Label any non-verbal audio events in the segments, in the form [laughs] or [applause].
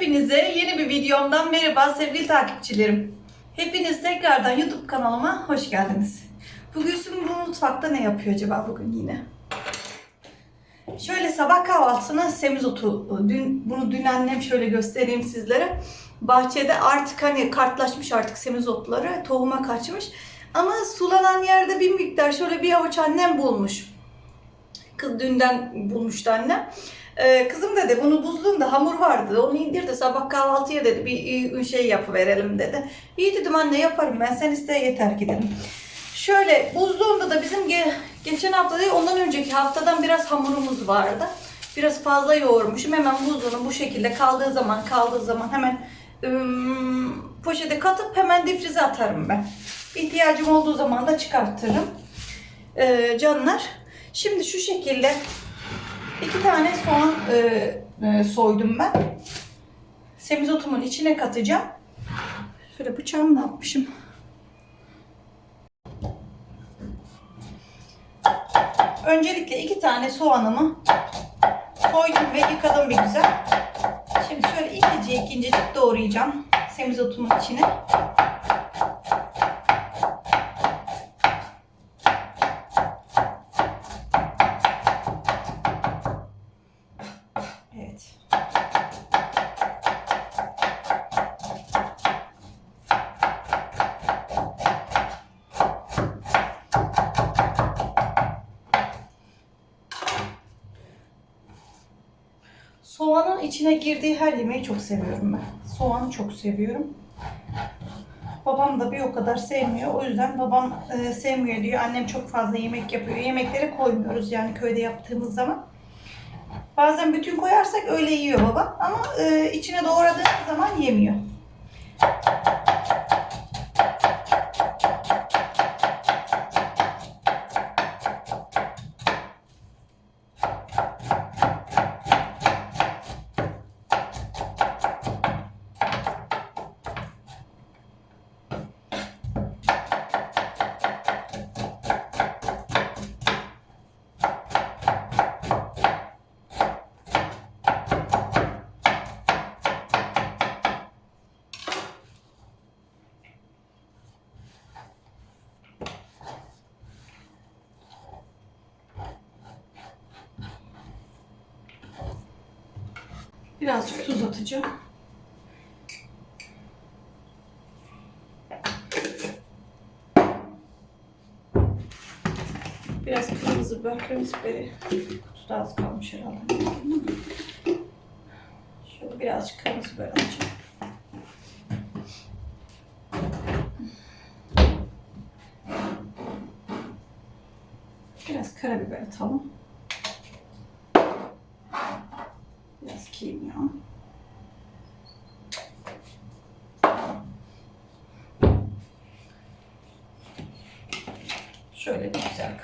Hepinize yeni bir videomdan merhaba sevgili takipçilerim. Hepiniz tekrardan YouTube kanalıma hoş geldiniz. Bugün bu mutfakta ne yapıyor acaba bugün yine? Şöyle sabah kahvaltısına semizotu, dün, bunu dün annem şöyle göstereyim sizlere. Bahçede artık hani kartlaşmış artık semizotları, tohuma kaçmış. Ama sulanan yerde bir miktar şöyle bir avuç annem bulmuş. Kız dünden bulmuştu annem. Ee, kızım dedi bunu buzluğunda hamur vardı. Onu indir de sabah kahvaltıya dedi bir şey yapıverelim dedi. İyi dedim anne yaparım ben sen iste yeter ki dedim. Şöyle buzluğunda da bizim ge- geçen hafta değil ondan önceki haftadan biraz hamurumuz vardı. Biraz fazla yoğurmuşum. Hemen buzluğunu bu şekilde kaldığı zaman kaldığı zaman hemen ım, poşete katıp hemen difrize atarım ben. İhtiyacım olduğu zaman da çıkartırım. Ee, canlar. Şimdi şu şekilde iki tane soğan e, e, soydum ben. Semizotumun içine katacağım. Şöyle bıçağımı ne yapmışım? Öncelikle iki tane soğanımı soydum ve yıkadım bir güzel. Şimdi şöyle ikinci ikincicik doğrayacağım semizotumun içine. Evet. Soğanın içine girdiği her yemeği çok seviyorum ben. Soğanı çok seviyorum. Babam da bir o kadar sevmiyor. O yüzden babam e, sevmiyor diyor. Annem çok fazla yemek yapıyor. Yemeklere koymuyoruz yani köyde yaptığımız zaman. Bazen bütün koyarsak öyle yiyor baba. Ama e, içine doğradığımız zaman yemiyor. Birazcık tuz atacağım. Biraz kırmızı biber, kırmızı biberi kutuda az kalmış herhalde. Şöyle birazcık kırmızı biber atacağım. Biraz karabiber atalım. Biraz kimyon. Şöyle bir güzel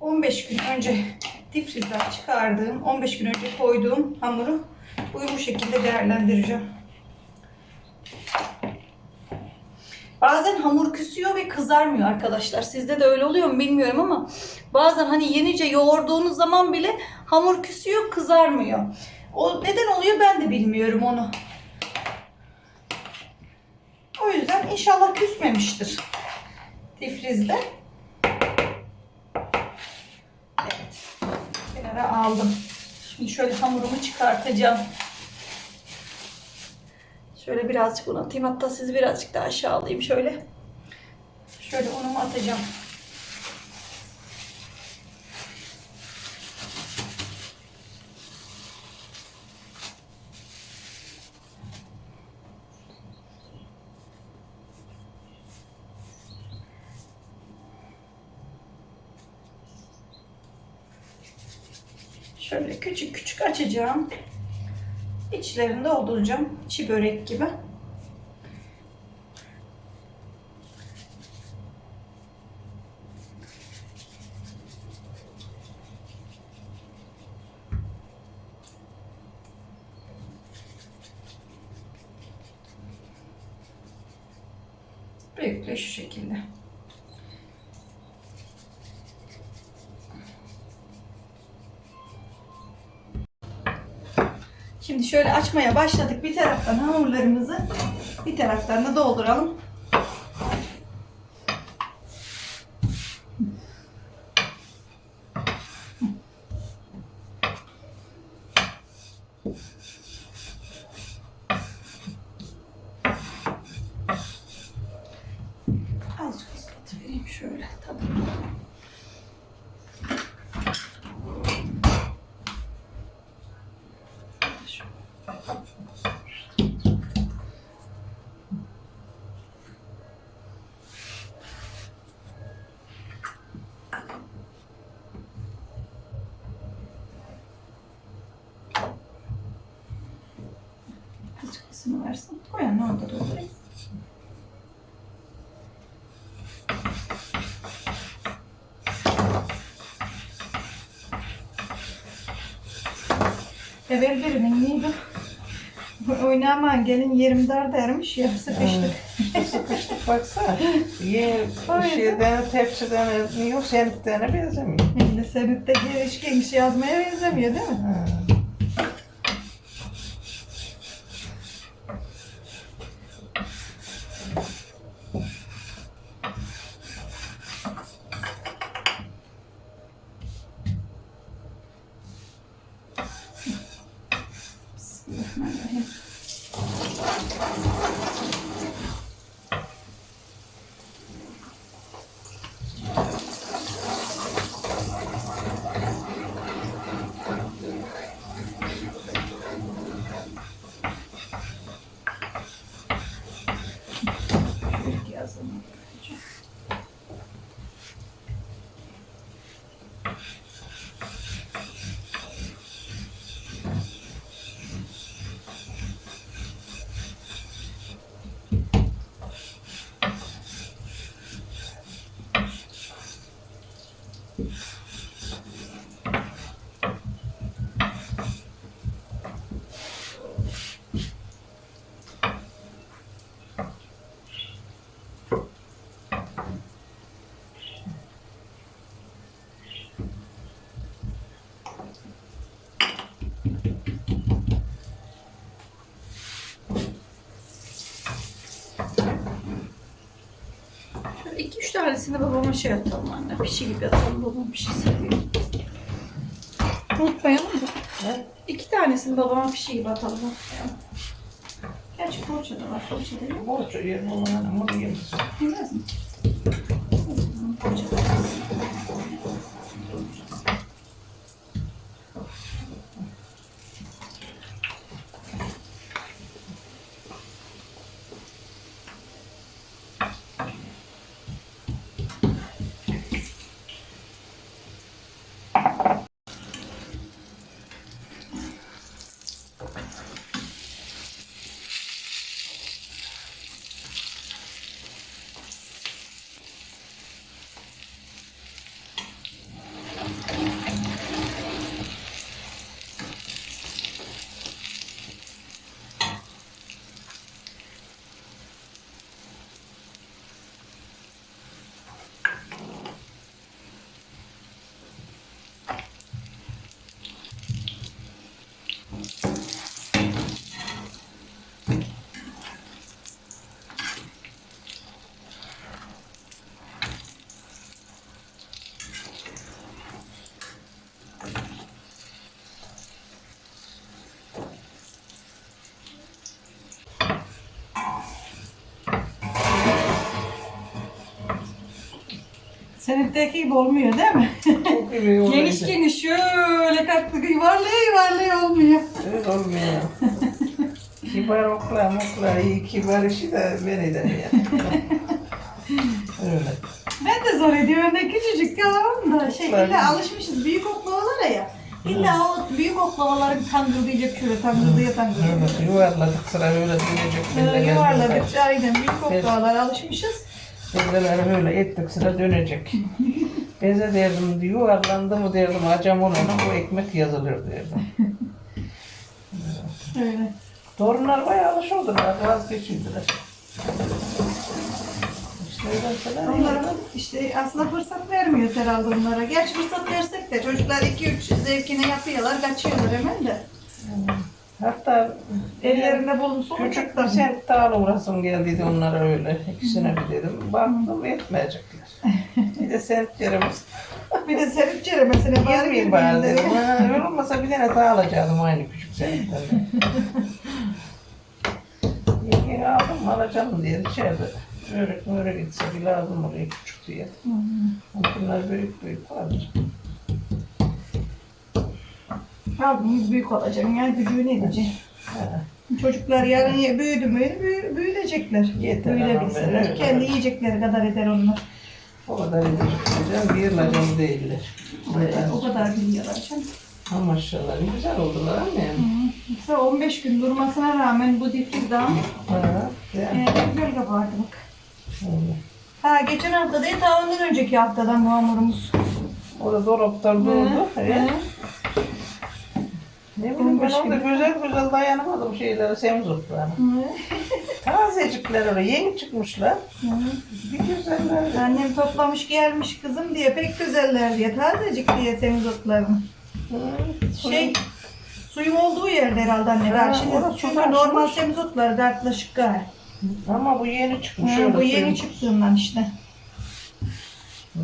...15 gün önce difrizden çıkardığım, 15 gün önce koyduğum hamuru bu şekilde değerlendireceğim. Bazen hamur küsüyor ve kızarmıyor arkadaşlar. Sizde de öyle oluyor mu bilmiyorum ama bazen hani yenice yoğurduğunuz zaman bile hamur küsüyor, kızarmıyor. O neden oluyor ben de bilmiyorum onu. O yüzden inşallah küsmemiştir. Difrizde. Evet. Kenara aldım. Şimdi şöyle hamurumu çıkartacağım. Şöyle birazcık un atayım. Hatta sizi birazcık daha aşağı alayım şöyle. Şöyle unumu atacağım. Şöyle küçük küçük açacağım. İçlerini dolduracağım. Çi börek gibi. Büyüklüğü şu şekilde. Şimdi şöyle açmaya başladık. Bir taraftan hamurlarımızı bir taraftan da dolduralım. Azıcık ıslatıvereyim şöyle tabii. Isını versin. Koyan ne oldu doldurayım. Evvel birinin neydi? [laughs] Oynaman gelin yerim dar dermiş ya sıkıştık. Sıkıştık baksana. Ye Aynen. [laughs] şeyden tepsiden niye senetlerine benzemiyor. Şimdi senette geniş geniş yazmaya benzemiyor değil mi? Ha. понятно. Tanesini babama şey atalım anne. Pişi gibi atalım. Babam pişi seviyor. Unutmayalım da. Ne? İki tanesini babama pişi gibi atalım. unutmayalım. Gerçi poğaça da var. Poğaça da yok. Borç yerim hani bunu yiyeyim. Bilmez mi? Poğaça da var. Seninki gibi olmuyor değil mi? Çok iyi oluyor. geniş geniş şöyle kalktı yuvarlaya yuvarlaya olmuyor. Öyle olmuyor. kibar oklar moklar iyi kibar işi de beni de ya. Öyle. Ben de zor ediyorum. Ben küçücük kalamam da şey Ben- illa alışmışız büyük oklavalara ya. İlla o büyük oklavaların tangırdayacak şöyle tangırdaya tangırdaya. Öyle yuvarladık sıra öyle dönecek. Böyle yuvarladık aynen büyük oklavalar alışmışız. Bezeleri böyle ettik sıra dönecek. Beze derdim yuvarlandı mı derdim acam olana bu ekmek yazılır derdim. Öyle. Torunlar bayağı alış oldular vazgeçildiler. Onlara işte aslında fırsat vermiyoruz herhalde onlara. Gerçi fırsat versek de çocuklar 2-3 zevkine yapıyorlar, kaçıyorlar hemen de. Hatta Ellerinde bulunsun. küçük bir sent daha uğrasım geldiydi onlara öyle. İkisine bir dedim. Baktım etmeyecekler. [laughs] Bir de sentlerimiz. [laughs] Bir de serip ceremesine bari Girmeyeyim bari dedim. dedi. Ha, öyle olmasa bir tane daha alacaktım aynı küçük de. [laughs] Yenge aldım alacağım diye içeride. Börek börek gitse bir lazım oraya küçük diye. Bunlar büyük büyük vardır. Abimiz büyük olacak. Yani gücünü edecek. Ha. Çocuklar yarın ye- büyüdü mü büyü, büyüyecekler. Yeter Büyüyebilseler. ama böyle. Kendi yiyecekleri kadar eder onlar. O kadar. Bir lacım değiller. O kadar biliyorlar canım. Ha maşallah ne güzel oldular annem. Mesela 15 gün durmasına rağmen bu Ha, e, ya. güzel kabardı bak. Öyle. Ha geçen hafta değil ta ondan önceki haftadan bu hamurumuz. O da dolaptan doldu. Hı, Evet. Hı. Ne bileyim ben 15 orada güzel güzel dayanamadım şeylere, semzotlarına. Hı. Tazecikler oraya yeni çıkmışlar. Hı. Bir güzeller. Annem toplamış gelmiş kızım diye pek güzeller diye tazecik diye semizotlarını. Hı, Şey suyun olduğu yerde herhalde anne. Ha, Ben şimdi çünkü suda normal açmış. semizotları dertlaşık gayet. Ama bu yeni çıkmış. Öyle bu yeni söyleyeyim. çıktığından işte. Hı,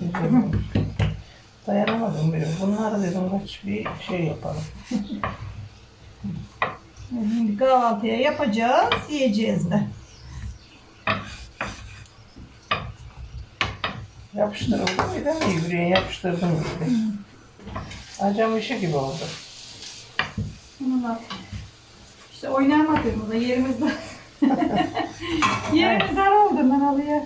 güzel olmuş. Dayanamadım benim. Bunları dedim kaç bir şey yapalım. Şimdi kahvaltıya yapacağız, yiyeceğiz de. Yapıştırıldı mıydı? Buraya yapıştırdım gibi. Acam işi gibi oldu. Bunlar işte oynayamadığımızda yerimizde [laughs] yerimizden oldu ben alıyor.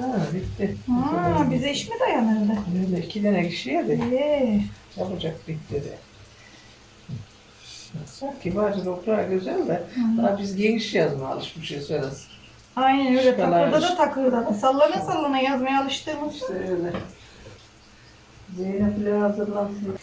Ha bitti. Ha, bize iş mi dayanırdı? Öyle iki tane kişiye de Ee, yapacak bitti de. Sanki bazı doktora güzel de daha biz geniş yazma alışmışız orası. aynen öyle takırda da takırda da sallana sallana yazmaya alıştığımız İşte öyle. Zeynep bile hazırlansın.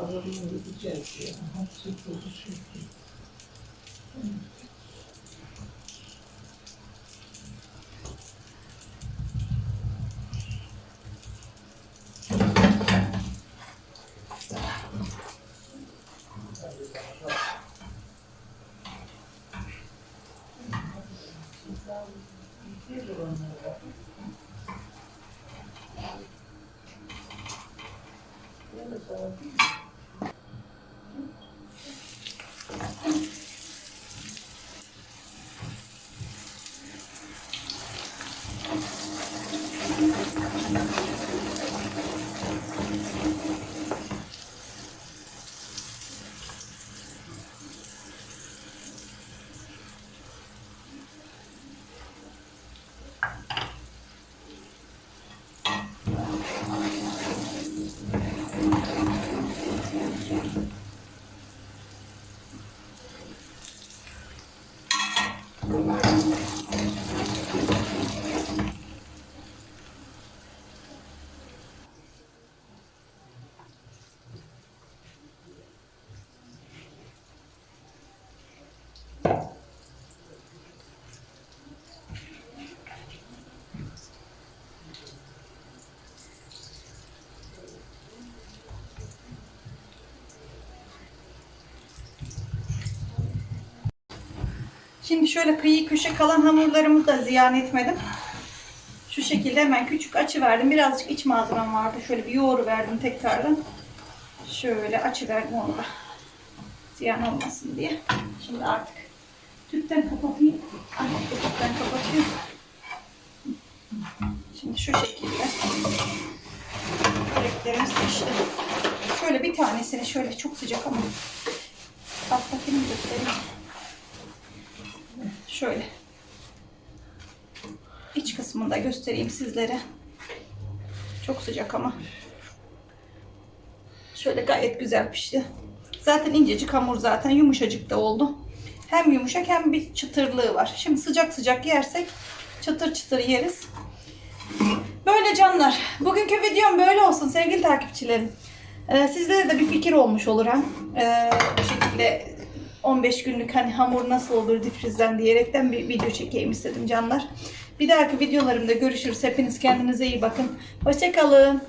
Sen hazırlığını gideceğiz ya. Şimdi şöyle kıyı köşe kalan hamurlarımı da ziyan etmedim. Şu şekilde hemen küçük açı verdim. Birazcık iç malzemem vardı. Şöyle bir yoğuru verdim tekrardan. Şöyle açı verdim onu da. Ziyan olmasın diye. Şimdi artık tüpten kapatayım. Artık tüpten kapatıyorum. Şimdi şu şekilde. Böreklerimiz işte. Şöyle bir tanesini şöyle çok sıcak ama patlatayım göstereyim. Şöyle. İç kısmını da göstereyim sizlere. Çok sıcak ama. Şöyle gayet güzel pişti. Zaten incecik hamur zaten yumuşacık da oldu. Hem yumuşak hem bir çıtırlığı var. Şimdi sıcak sıcak yersek çıtır çıtır yeriz. Böyle canlar. Bugünkü videom böyle olsun sevgili takipçilerim. Ee, sizlere de bir fikir olmuş olur ha. Ee, bu şekilde 15 günlük hani hamur nasıl olur difrizden diyerekten bir video çekeyim istedim canlar. Bir dahaki videolarımda görüşürüz. Hepiniz kendinize iyi bakın. Hoşçakalın.